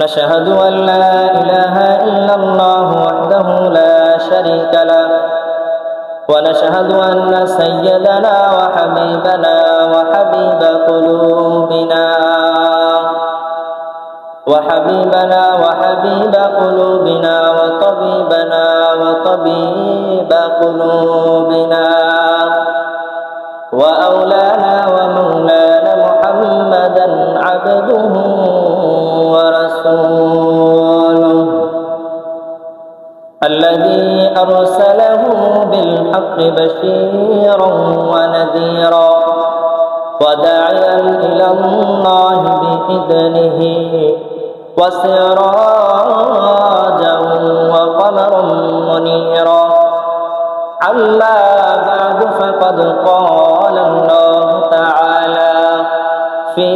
ونشهد أن لا إله إلا الله وحده لا شريك له. ونشهد أن سيدنا وحبيبنا وحبيب قلوبنا وحبيبنا وحبيب قلوبنا وطبيبنا وطبيب قلوبنا أرسله بالحق بشيرا ونذيرا وداعيا إلى الله بإذنه وسراجا وقمرا منيرا. أما بعد فقد قال الله تعالى في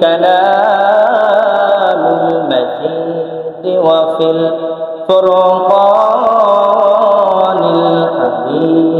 كلام المجيد وفي الفرقان. Amin.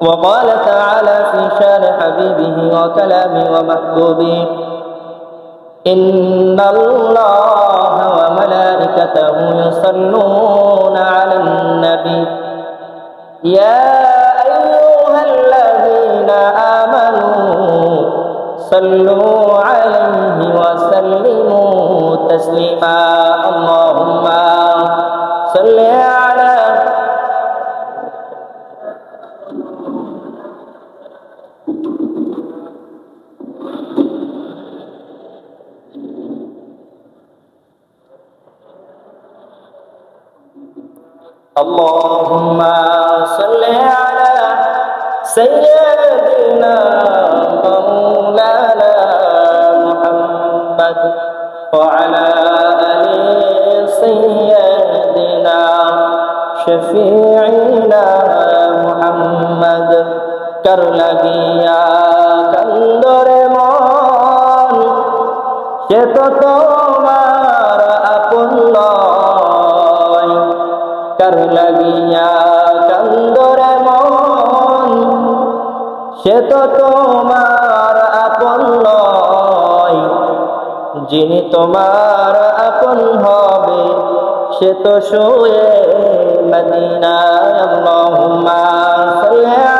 وقال تعالى في شان حبيبه وكلامه ومحبوبه إن الله وملائكته يصلون على النبي. يا أيها الذين آمنوا صلوا عليه وسلموا تسليما. اللهم صل على سيدنا مولانا محمد وعلى آل سيدنا شفيعنا محمد کر لگیا সে তো তোমার আপন নয়। যিনি তোমার আপন হবে, সে তো শোয়ে মদিনা আল্লাহুম্মা সাল্লি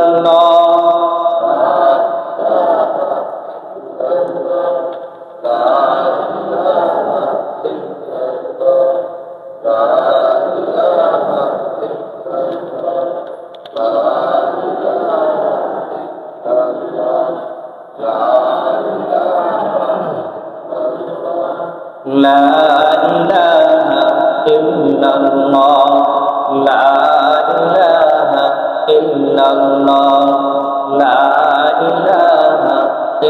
আল্লাহ।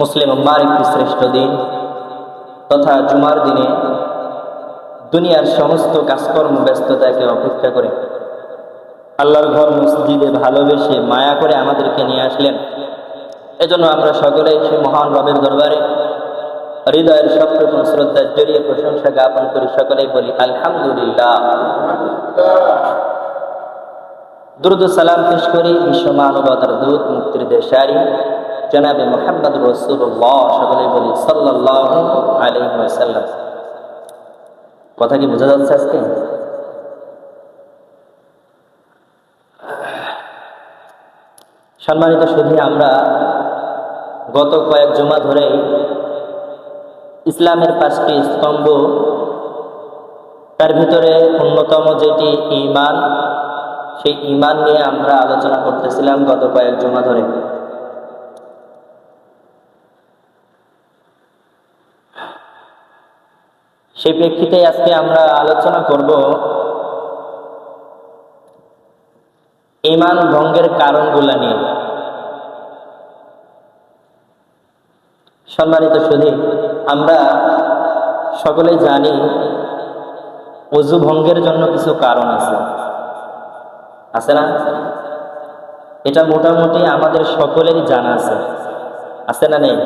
মুসলিম উম্মার একটি শ্রেষ্ঠ দিন তথা জুমার দিনে দুনিয়ার সমস্ত কাজকর্ম, ব্যস্ততাকে অপেক্ষা করে আল্লাহর ঘর মসজিদে ভালোবেসে মায়া করে আমাদেরকে নিয়ে আসলেন। এজন্য আমরা সকলে সে মহান রবের দরবারে হৃদয়ের সবটুকু শ্রদ্ধার জড়িয়ে প্রশংসা জ্ঞাপন করি, সকলেই বলি আলহামদুলিল্লাহ। দুরুদ সালাম পেশ করি বিশ্ব মানবতার দূত মুক্তির দেশারি। জনাবে মোহাম্মদ রসুল্লাহ সকলেই বলি সাল্লাহ আলহিম কথা কি বোঝা যাচ্ছে আজকে? সম্মানিত শুধু আমরা গত কয়েক জমা ধরেই ইসলামের পাঁচটি স্তম্ভ, তার ভিতরে অন্যতম যেটি ইমান সেই ইমান নিয়ে আমরা আলোচনা করতেছিলাম গত কয়েক জমা ধরে। সেই প্রেক্ষিতে আজকে আমরা আলোচনা করব ইমান ভঙ্গের কারণগুলা নিয়ে। সম্মানিত সুধী, আমরা সকলেই জানি অজু ভঙ্গের জন্য কিছু কারণ আছে। আছে না? এটা মোটামুটি আমাদের সকলেরই জানা আছে। আছে না নেই?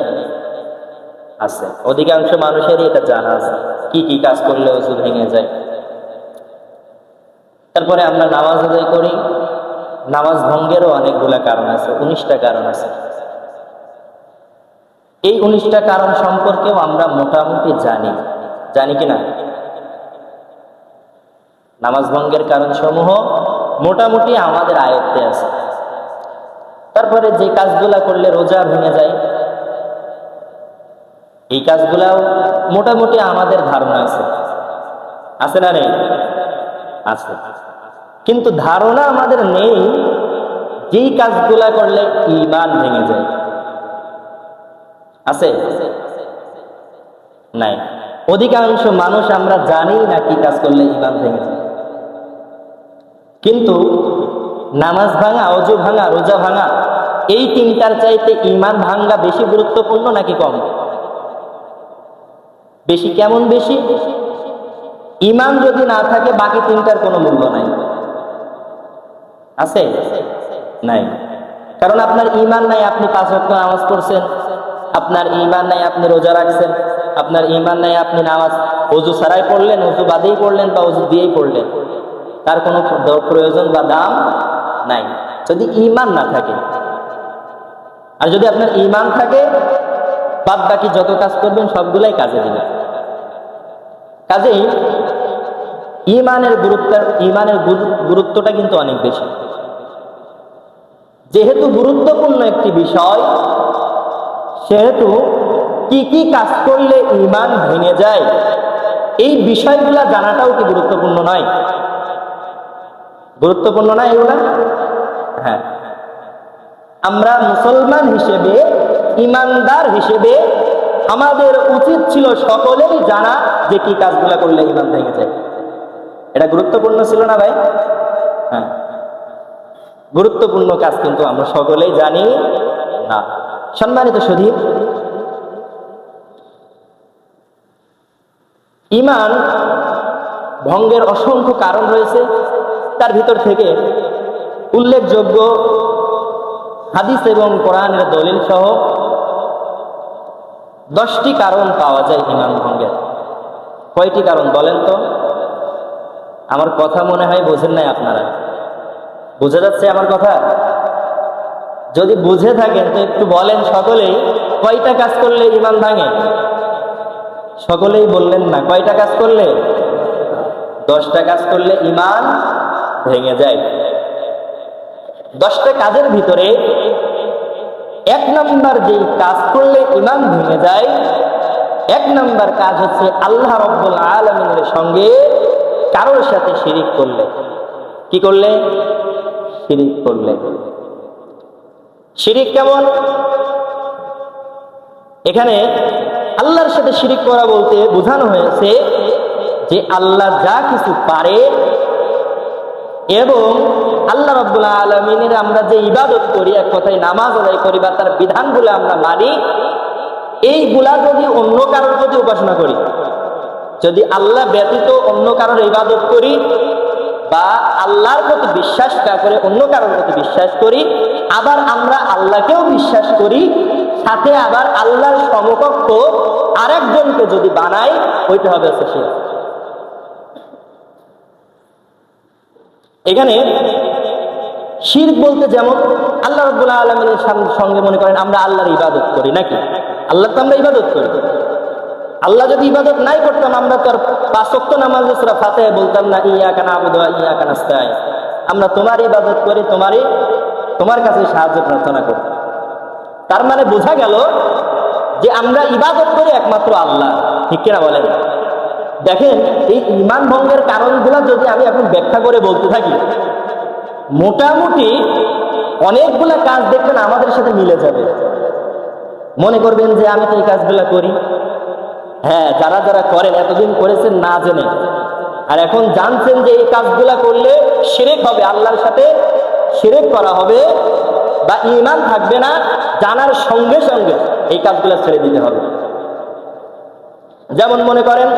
আছে। অধিকাংশ মানুষেরই এটা জানা আছে। কি কি কাজ করলে অজু ভেঙে যায়? তারপরে আমরা নামাজ আদায় করি। নামাজ ভঙ্গেরও অনেকগুলা কারণ আছে, উনিশটা কারণ আছে। এই উনিশটা কারণ সম্পর্কেও আমরা মোটামুটি জানি। জানি কি না নামাজ ভঙ্গের কারণ সমূহ মোটামুটি আমাদের আয়ত্তে আছে। তারপরে যে কাজগুলা করলে রোজা ভেঙে যায় এই কাজগুলাও মোটামুটি আমাদের ধারণা আছে। আছে না নেই? আছে। কিন্তু ধারণা আমাদের নেই যেই কাজগুলা করলে ইমান ভেঙে যায়। আছে? নাই। অধিকাংশ মানুষ আমরা জানি না কি কাজ করলে ইমান ভেঙে যায়। কিন্তু নামাজ ভাঙা, অজু ভাঙা, রোজা ভাঙা, এই তিনটার চাইতে ইমান ভাঙ্গা বেশি গুরুত্বপূর্ণ নাকি কম? বেশি কেমন বেশি? ইমান যদি না থাকে, বাকি তিনটার কোনো মূল্য নাই। আছে? নাই। কারণ আপনার ইমান নাই, আপনি পাঁচ ওয়াক্ত নামাজ পড়ছেন। আপনার ইমান নাই, আপনি রোজা রাখছেন। আপনার ইমান নাই, আপনি নামাজ অজু ছাড়াই পড়লেন অজু বাদেই পড়লেন বা অজু দিয়েই পড়লেন। তার কোনো প্রয়োজন বা দাম নাই। যদি ইমান না থাকে। আর যদি আপনার ইমান থাকে বাদ বাকি যত কাজ করবেন, সবগুলাই কাজে দিবেন। কাজেই ইমানের গুরুত্ব, ইমানের গুরুত্বটা কিন্তু অনেক বেশি। যেহেতু গুরুত্বপূর্ণ একটি বিষয়, সেহেতু কি কি কাজ করলে ইমান ভেঙে যায়, এই বিষয়গুলা জানাটাও কি গুরুত্বপূর্ণ নয়? গুরুত্বপূর্ণ নয় এগুলা? হ্যাঁ। আমরা মুসলমান হিসেবে, ইমানদার হিসেবে আমাদের উচিত ছিল সকলেই জানা যে কি কাজগুলা করলে ইমান ভেঙে যায়। এটা গুরুত্বপূর্ণ ছিল না ভাই? হ্যাঁ। গুরুত্বপূর্ণ কাজ কিন্তু আমরা সকলেই জানি না। সম্মানিত সদীপ ইমান ভঙ্গের অসংখ্য কারণ রয়েছে। তার ভিতর থেকে উল্লেখযোগ্য হাদিস এবং কোরআনের দলিল সহ দশটি কারণ পাওয়া যায় ইমান ভঙ্গের। কয়টি কারণ বলেন তো? আমার কথা মনে হয় বোঝেন নাই আপনারা। বুঝে যাচ্ছে আমার কথা? যদি বুঝে থাকেন, তো একটু বলেন সকলেই, কয়টা কাজ করলে ইমান ভাঙে? সকলেই বললেন না, কয়টা কাজ করলে? দশটা কাজ করলে ইমান ভেঙে যায়। দশটা কাজের ভিতরে এক নম্বর যেই কাজ করলে ইমান ভেঙে যায়, এক নম্বর কাজ হচ্ছে আল্লাহ রব্বুল আলমিনের সঙ্গে কারোর সাথে শিরিক করলে। কি করলে? শিরিক করলে। শিরিক কেমন? এখানে আল্লাহর সাথে শিরিক করা বলতে বোঝানো হয়েছে যে আল্লাহ যা কিছু পারে এবং আল্লাহ রব্বুল্লাহ আলমিনের আমরা যে ইবাদত করি, এক কথায় নামাজ আদায় করি বা তার বিধানগুলো আমরা মানি, এইগুলা যদি অন্য কারোর প্রতি উপাসনা করি, যদি আল্লাহ ব্যতীত অন্য কারোর ইবাদত করি বা আল্লাহর প্রতি বিশ্বাস না করে অন্য কারোর প্রতি বিশ্বাস করি, আবার আমরা আল্লাহকেও বিশ্বাস করি, সাথে আবার আল্লাহর সমকক্ষ আরেকজনকে যদি বানাই, ওইটা হবে শিরক। এখানে শির বলতে যেমন, আল্লাহ রব্বুল্লাহ আলমিনের সঙ্গে মনে করেন, আমরা আল্লাহর ইবাদত করি, নাকি? আল্লাহ তো আমরা ইবাদত করি। আল্লাহ যদি ইবাদত নাই করতাম, আমরা তো আর পাঁচক্ত নামাজ সুরা ফাতে বলতাম না ইয়া কানা আবুদ ইয়া কানাস্তাই আমরা তোমার ইবাদত করি, তোমারই, তোমার কাছে সাহায্য প্রার্থনা করি। তার মানে বোঝা গেল যে আমরা ইবাদত করি একমাত্র আল্লাহ। ঠিক কিনা বলেন? দেখেন, এই ইমান ভঙ্গের কারণগুলো যদি আমি এখন ব্যাখ্যা করে বলতে থাকি মোটামুটি অনেকগুলা কাজ দেখবেন আমাদের সাথে মিলে যাবে। মনে করবেন যে আমি তো এই কাজগুলো করি। হ্যাঁ যারা যারা করেন, এতদিন করেছেন না জেনে। আর এখন জানছেন যে এই কাজগুলা করলে সেরেক হবে, আল্লাহর সাথে সেরেক করা হবে বা ইমান থাকবে না, জানার সঙ্গে সঙ্গে এই কাজগুলো ছেড়ে দিতে হবে। যেমন মনে করেন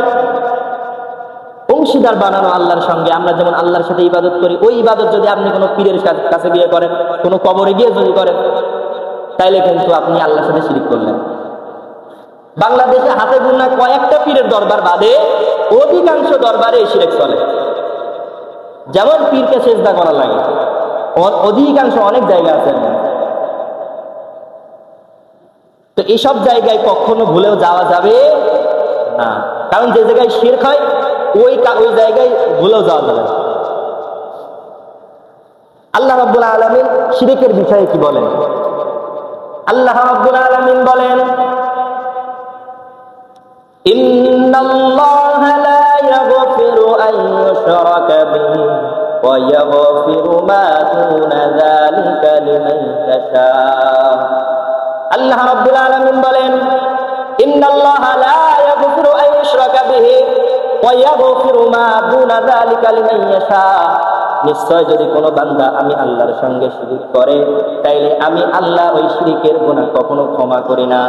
অংশীদার বানানো আল্লাহর সঙ্গে। আমরা যেমন আল্লাহর সাথে ইবাদত করি, ওই ইবাদত যদি আপনি কোনো পীরের কাছে- গিয়ে করেন, কোনো কবরে গিয়ে যদি করেন, তাইলে কিন্তু আপনি আল্লাহর সাথে শিরিক করলেন। বাংলাদেশে হাতে গুন্না কয়েকটা পীরের দরবার বাদে অধিকাংশ দরবারে এই শিরেক চলে। যেমন পীরকে চেষ্টা করা লাগে। অধিকাংশ অনেক জায়গা আছে। তো এইসব জায়গায় কখনো ভুলেও যাওয়া যাবে না। কারণ যে জায়গায় শির্ক হয় ওই কা- ওই জায়গায় ভুলেও যাওয়া যাবে না আল্লাহ রাব্বুল আলামিন শিরিকের বিষয়ে কি বলেন আল্লাহ রাব্বুল আলামিন বলেন إن الله لا يغفر أن يشرك به ويغفر ما دون ذلك لمن يشاء আল্লাহ রাব্বুল আলামিন বলেন ইন্নাল্লাহ লা ইয়াগফিরু নিশ্চয় যদি কোনো বান্দা আমি আল্লাহর সঙ্গে শিরিক করে, তাইলে আমি আল্লাহ ওই শিরিকের গুনাহ কখনো ক্ষমা করি না।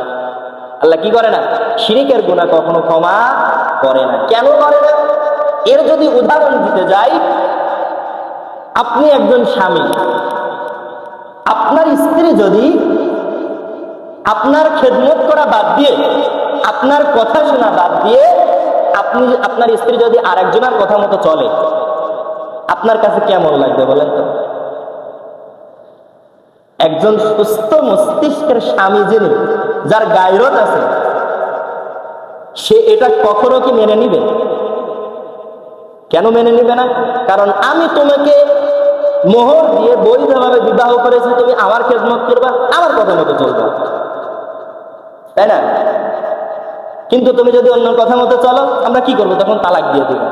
আল্লাহ কি করে না? শিরিকের গুনাহ কখনো ক্ষমা করে না। কেন করে না? এর যদি উদাহরণ দিতে যাই, আপনি একজন স্বামী, আপনার স্ত্রী যদি আপনার খেদমত করা বাদ দিয়ে, আপনার কথা শোনা বাদ দিয়ে আপনি আপনার স্ত্রী যদি আরেকজনের কথা মতো চলে, আপনার কাছে কেমন লাগবে বলেন তো? একজন সুস্থ মস্তিষ্কের স্বামী যিনি, যার গায়রত আছে, সে এটা কখনো কি মেনে নিবে? কেন মেনে নিবে না? কারণ আমি তোমাকে মোহর দিয়ে বৈধভাবে বিবাহ করেছি, তুমি আমার খেদমত করবা, আমার কথা মতো চলবে। তাই না? কিন্তু তুমি যদি অন্য কথা মতো চলো, আমরা কি করব? তখন তালাক দিয়ে দেবো।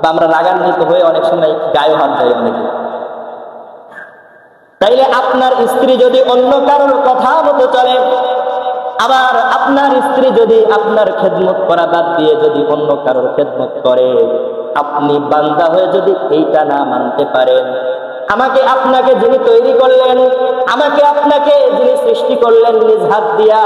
বা আমরা রাগান্বিত হয়ে অনেক সময় গায়ে হাত দেয় অনেকে। তাইলে আপনার স্ত্রী যদি অন্য কারোর কথা মতো চলে, আবার আপনার স্ত্রী যদি আপনার খেদমত করা বাদ দিয়ে যদি অন্য কারোর খেদমত করে, আপনি বান্দা হয়ে যদি এইটা না মানতে পারেন, আমাকে আপনাকে যিনি তৈরি করলেন, আমাকে আপনাকে যিনি সৃষ্টি করলেন নিজ হাত দিয়া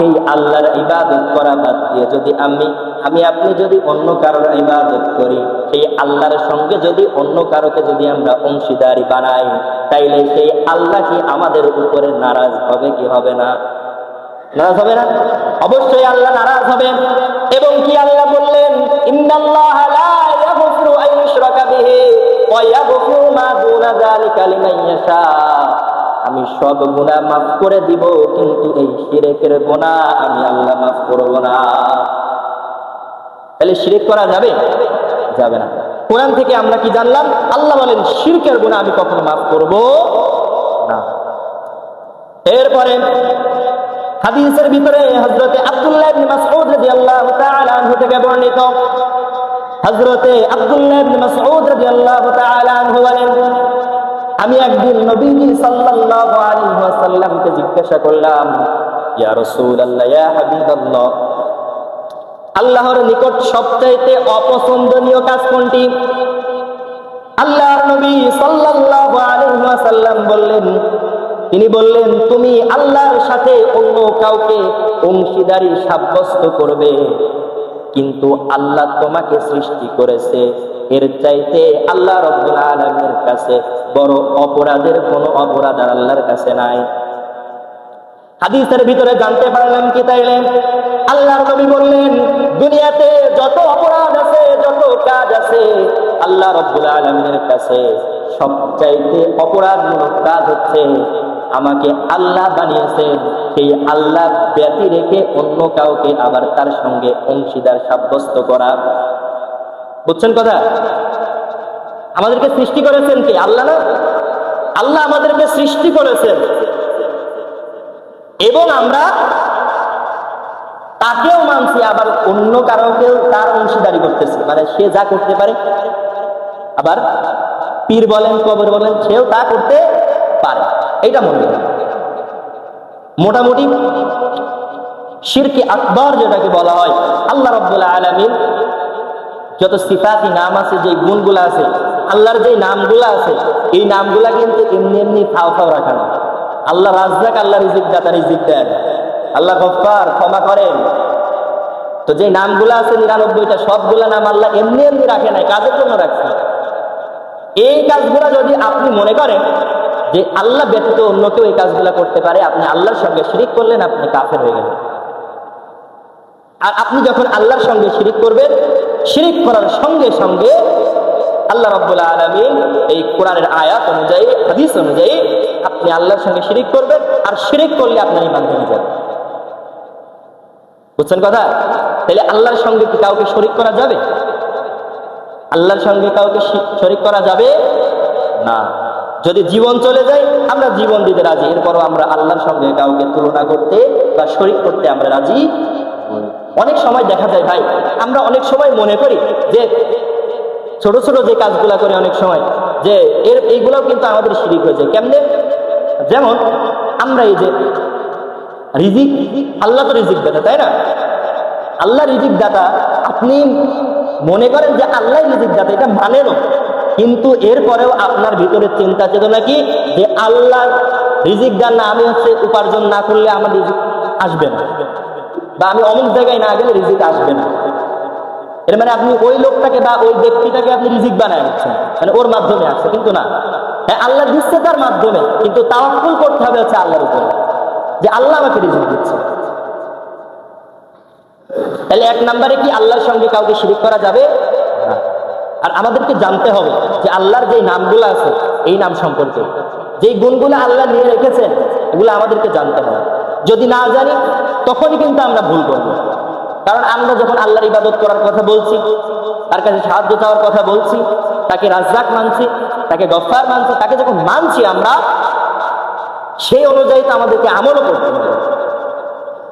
সেই আল্লাহর ইবাদত করা বাদ দিয়ে যদি আমি আমি আপনি যদি অন্য কারোর ইবাদত করি, সেই আল্লাহর সঙ্গে যদি অন্য কারোকে যদি আমরা অংশীদারি বানাই, তাইলে সেই আল্লাহ কি আমাদের উপরে নারাজ হবে কি হবে না? নারাজ হবে না? অবশ্যই আল্লাহ নারাজ হবেন এবং কি আল্লাহ বললেন? ইয়াশা। আমি সব গুনাহ মাফ করে দিব, কিন্তু এই শিরকের গুনাহ আমি আল্লাহ মাফ করব না। তাহলে শিরক করা যাবে? যাবে না। কোরআন থেকে আমরা কি জানলাম? আল্লাহ বলেন, শিরকের গুনাহ আমি কখনো মাফ করব না। এরপরে হাদিসের ভিতরে হজরতে আব্দুল্লাহ ইবনে মাসউদ রাদিয়াল্লাহু তাআলা আনহু থেকে বর্ণিত। হযরতে আব্দুল্লাহ ইবনে মাসউদ রাদিয়াল্লাহু তাআলা আনহু বলেন আমি একদিন নবীজি সাল্লাল্লাহু আলাইহি ওয়াসাল্লামকে জিজ্ঞাসা করলাম, ইয়া রাসূলুল্লাহ, ইয়া হাবিবাল্লাহ, আল্লাহর নিকট সবচাইতে অপছন্দনীয় কাজ কোনটি? আল্লাহর নবী সাল্লাল্লাহু আলাইহি ওয়াসাল্লাম বললেন, তিনি বললেন, তুমি আল্লাহর সাথে অন্য কাউকে অংশীদারি সাব্যস্ত করবে, কিন্তু আল্লাহ তোমাকে সৃষ্টি করেছে এর চাইতে আল্লাহ রব্বুল আলমের কাছে বড় অপরাধের কোনো অপরাধ আর আল্লাহর কাছে নাই। হাদিসের ভিতরে জানতে পারলাম কি আল্লাহর নবী বললেন, দুনিয়াতে যত অপরাধ আছে, যত কাজ আছে, আল্লাহ আলমের কাছে সবচাইতে অপরাধমূলক কাজ হচ্ছে আমাকে আল্লাহ বানিয়েছেন। সেই আল্লাহ ব্যতি রেখে অন্য কাউকে আবার তার সঙ্গে অংশীদার সাব্যস্ত করা। বুঝছেন কথা? আমাদেরকে সৃষ্টি করেছেন কি? আল্লাহ না? আল্লাহ আমাদেরকে সৃষ্টি করেছেন। এবং আমরা তাকেও মানছি, আবার অন্য কারোকেও তার অংশীদারি করতেছি। মানে সে যা করতে পারে, আবার পীর বলেন, কবর বলেন, সেও তা করতে পারে। এইটা মনে মোটামুটি শিরকি আকবর যেটাকে বলা হয়, আল্লাহ রব্বুল্লাহ আলমিন যত সিফাতি নাম আছে যে গুণগুলো আছে, আল্লাহর যে নামগুলো আছে, এই নামগুলা কিন্তু এমনি এমনি ফাও ফাও রাখা না। আল্লাহ রাজ্জাক আল্লাহ রিজিক দাতা রিজিক দেন। আল্লাহ গফার ক্ষমা করেন। তো যে নামগুলো আছে, নিরানব্বইটা, সবগুলা নাম আল্লাহ এমনি এমনি রাখে নাই, কাজের জন্য রাখছে। এই কাজগুলো যদি আপনি মনে করেন যে আল্লাহ ব্যতীত অন্য কেউ এই কাজগুলো করতে পারে, আপনি আল্লাহর সঙ্গে শিরিক করলেন, আপনি কাফের হয়ে গেলেন। আর আপনি যখন আল্লাহর সঙ্গে শিরিক করবেন, শিরিক করার সঙ্গে সঙ্গে আল্লাহ রব্বুল আলমিন এই কোরআনের আয়াত অনুযায়ী, হাদিস অনুযায়ী আপনি আল্লাহর সঙ্গে শিরিক করবেন, আর শিরিক করলে আপনার ইমান ভেঙে যাবে। বুঝছেন কথা? তাহলে আল্লাহর সঙ্গে কি কাউকে শরিক করা যাবে? আল্লাহর সঙ্গে কাউকে শরিক করা যাবে না। যদি জীবন চলে যায়, আমরা জীবন দিতে রাজি। এরপরও আমরা আল্লাহর সঙ্গে কাউকে তুলনা করতে বা শরিক করতে আমরা রাজি অনেক সময় দেখা যায় ভাই, আমরা অনেক সময় মনে করি যে ছোট ছোট যে কাজগুলো করে অনেক সময়, যে এর এইগুলাও কিন্তু আমাদের শিরিক হয়েছে। কেমনে? যেমন আমরা এই যে রিজিক, আল্লাহ তো রিজিক দাতা, তাই না? আল্লাহ রিজিক দাতা, আপনি মনে করেন যে আল্লাহ রিজিক দাতা, এটা মানেনও কিন্তু এরপরেও আপনার ভিতরে চিন্তা চেতনা কি? যে আল্লাহ রিজিক দান না, আমি হচ্ছে উপার্জন না করলে আমার রিজিক আসবে না। বা আমি অমুক জায়গায় না গেলে রিজিক আসবে না। এর মানে আপনি ওই লোকটাকে বা ওই ব্যক্তিটাকে আপনি রিজিক বানায় নিচ্ছেন মানে ওর মাধ্যমে আসছে কিন্তু না। হ্যাঁ আল্লাহ দিচ্ছে তার মাধ্যমে, কিন্তু তাওয়াক্কুল করতে হবে হচ্ছে আল্লাহর উপরে। যে আল্লাহ আমাকে রিজিক দিচ্ছে। তাহলে এক নম্বরে কি আল্লাহর সঙ্গে কাউকে শিরিক করা যাবে? আর আমাদেরকে জানতে হবে যে আল্লাহর যে নামগুলো আছে, এই নাম সম্পর্কে। যেই গুণগুলো আল্লাহ নিয়ে রেখেছেন, এগুলো আমাদেরকে জানতে হবে। যদি না জানি তখনই কিন্তু আমরা ভুল করব। কারণ আমরা যখন আল্লাহর ইবাদত করার কথা বলছি, তার কাছে সাহায্য চাওয়ার কথা বলছি, তাকে রাজ্জাক মানছি, তাকে গফার মানছি, তাকে যখন মানছি আমরা, সেই অনুযায়ী তো আমাদেরকে আমলও করতে হবে।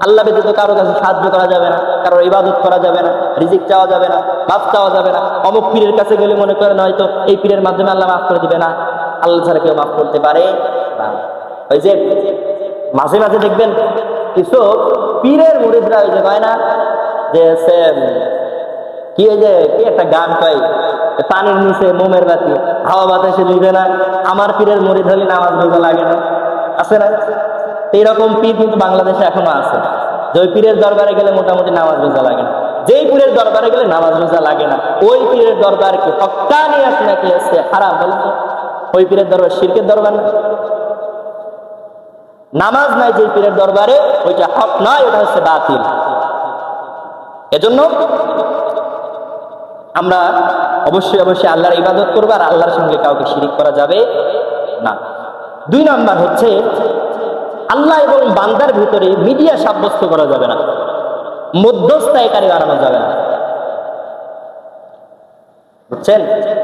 আল্লাহ ব্যতীত কারও কাছে সাহায্য করা যাবে না, কারোর ইবাদত করা যাবে না, রিজিক চাওয়া যাবে না, মাফ চাওয়া যাবে না। অমুক পীরের কাছে গেলে মনে করেন হয়তো এই পীরের মাধ্যমে আল্লাহ মাফ করে দিবে না। আল্লাহ ছাড়া কেউ মাফ করতে পারে ওই যে মাঝে মাঝে দেখবেন কিছু পীরের মুরিদরা ওই যে কয় না যে সে কি ওই যে, কি একটা গান কয়? পানির নিচে মোমের বাতি, হাওয়া বাতাসে দিবে না, আমার পীরের মুরিদ হলে নামাজ রোজা লাগে না। আছে না? এইরকম পীর কিন্তু বাংলাদেশে এখনও আছে। যে ওই পীরের দরবারে গেলে মোটামুটি নামাজ রোজা লাগে না। যেই পীরের দরবারে গেলে নামাজ রোজা লাগে না। ওই পীরের দরবার কি হকানি আছে নাকি আছে হারাম বলেন তো ওই পীরের দরবার শিরকের দরবার না। নামাজ নাই যে পীরের দরবারে, ওইটা হক নয় ওটা হচ্ছে বাতিল। এজন্য আমরা অবশ্যই অবশ্যই আল্লাহর ইবাদত করব আর আল্লাহর সঙ্গে কাউকে শিরিক করা যাবে না। দুই নাম্বার হচ্ছে, আল্লাহ এবং বান্দার ভিতরে মিডিয়া সাব্যস্ত করা যাবে না। মধ্যস্থায়ীকারী বানানো যাবে না। বুঝছেন?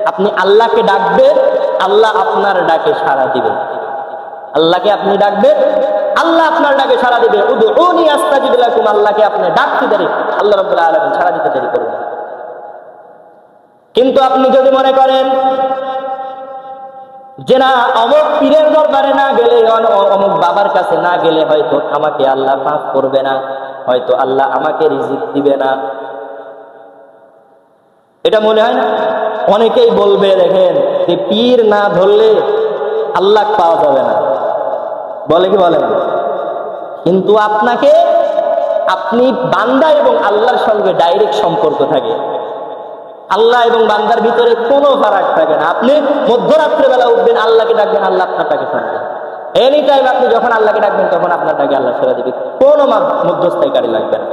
আপনি আল্লাহকে ডাকবেন, আল্লাহ আপনার ডাকে সাড়া দিবেন। আল্লাহকে আপনি ডাকবেন আল্লাহ আপনার ডাকে সাড়া দিবে। আল্লাহকে আপনি ডাকতে দেরি, আল্লাহ রাব্বুল আলামিন সাড়া দিতে দেরি করবেন কিন্তু আপনি যদি মনে করেন যে না, অমুক পীরের দরবারে না গেলে অমুক বাবার কাছে না গেলে হয়তো আমাকে আল্লাহ মাফ করবে না, হয়তো আল্লাহ আমাকে রিজিক দিবে না। এটা মনে হয় না? অনেকেই বলবে, দেখেন, যে পীর না ধরলে আল্লাহ পাওয়া যাবে না। বলে কি বলে না? কিন্তু আপনাকে, আপনি বান্দা এবং আল্লাহর সঙ্গে ডাইরেক্ট সম্পর্ক থাকে। আল্লাহ এবং বান্দার ভিতরে কোনো ফারাক থাকে না। আপনি মধ্যরাত্রে বেলা উঠবেন, আল্লাহকে ডাকবেন, আল্লাহ আপনার ডাকে থাকবে এনি টাইম আপনি যখন আল্লাহকে ডাকবেন, তখন আপনার ডাকে আল্লাহ ছেড়ে দিবে। কোনো মা- মধ্যস্থায়ীকারী লাগবে না।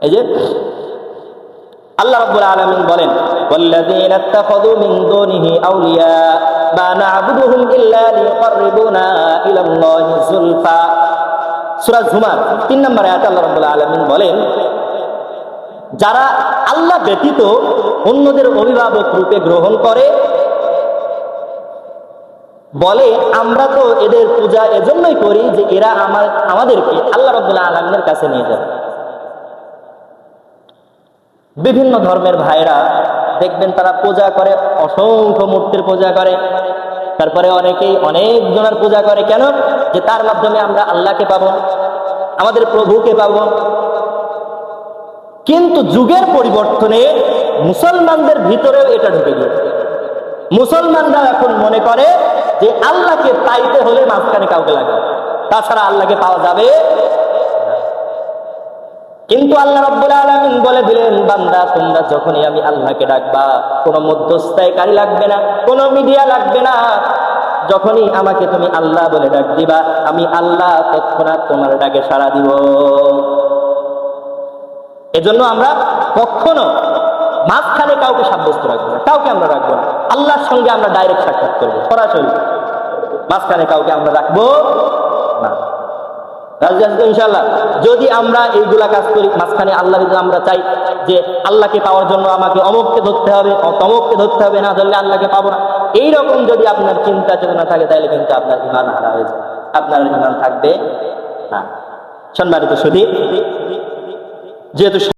এই যে, আল্লাহ রাব্বুল আলামিন বলেন والذين اتخذوا من دونه اولياء ما نعبدهم الا ليقربونا الى الله زلفى সূরা জুমার 3 নম্বর আয়াতে আল্লাহ রাব্বুল আলামিন বলেন যারা আল্লাহ ব্যতীত অন্যদের অভিভাবক রূপে গ্রহণ করে বলে আমরা তো এদের পূজা এজন্যই করি যে এরা আমার আমাদেরকে আল্লাহ রব্বুল্লাহ আলমের কাছে নিয়ে যাবে বিভিন্ন ধর্মের ভাইরা দেখবেন তারা পূজা করে, অসংখ্য মূর্তির পূজা করে। তারপরে অনেকেই অনেক জনের পূজা করে। কেন? যে তার মাধ্যমে আমরা আল্লাহকে পাবো, আমাদের প্রভুকে পাবো। কিন্তু যুগের পরিবর্তনে মুসলমানদের ভিতরেও এটা ঢুকে গিয়েছে মুসলমানরা এখন মনে করে যে আল্লাহকে পাইতে হলে মাঝখানে কাউকে লাগে তাছাড়া আল্লাহকে পাওয়া যাবে। কিন্তু আল্লাহ রব্বুল আলামিন বলে দিলেন, বান্দা, তোমরা যখনই আমি আল্লাহকে ডাকবা, কোনো মধ্যস্থায়ীকারী লাগবে না, কোনো মিডিয়া লাগবে না। যখনই আমাকে তুমি আল্লাহ বলে ডাক দিবা, আমি আল্লাহ তৎক্ষণাৎ তোমার ডাকে সাড়া দিব। এজন্য আমরা কখনো মাঝখানে কাউকে সাব্যস্ত রাখব না, কাউকে আমরা রাখব না। আল্লাহর সঙ্গে আমরা ডাইরেক্ট সাক্ষাৎ করব, সরাসরি। মাঝখানে কাউকে আমরা রাখব ইনশাল্লাহ যদি আমরা এইগুলা কাজ করি, মাঝখানে আল্লাহ যদি আমরা চাই যে আল্লাহকে পাওয়ার জন্য আমাকে অমুককে ধরতে হবে, অতমককে ধরতে হবে, না ধরলে আল্লাহকে পাবো না। এইরকম যদি আপনার চিন্তা চেতনা থাকে, তাহলে কিন্তু আপনার ইমান হারা হয়ে যায় আপনার ইমান থাকবে না। সম্মানিত সুদীপ যেহেতু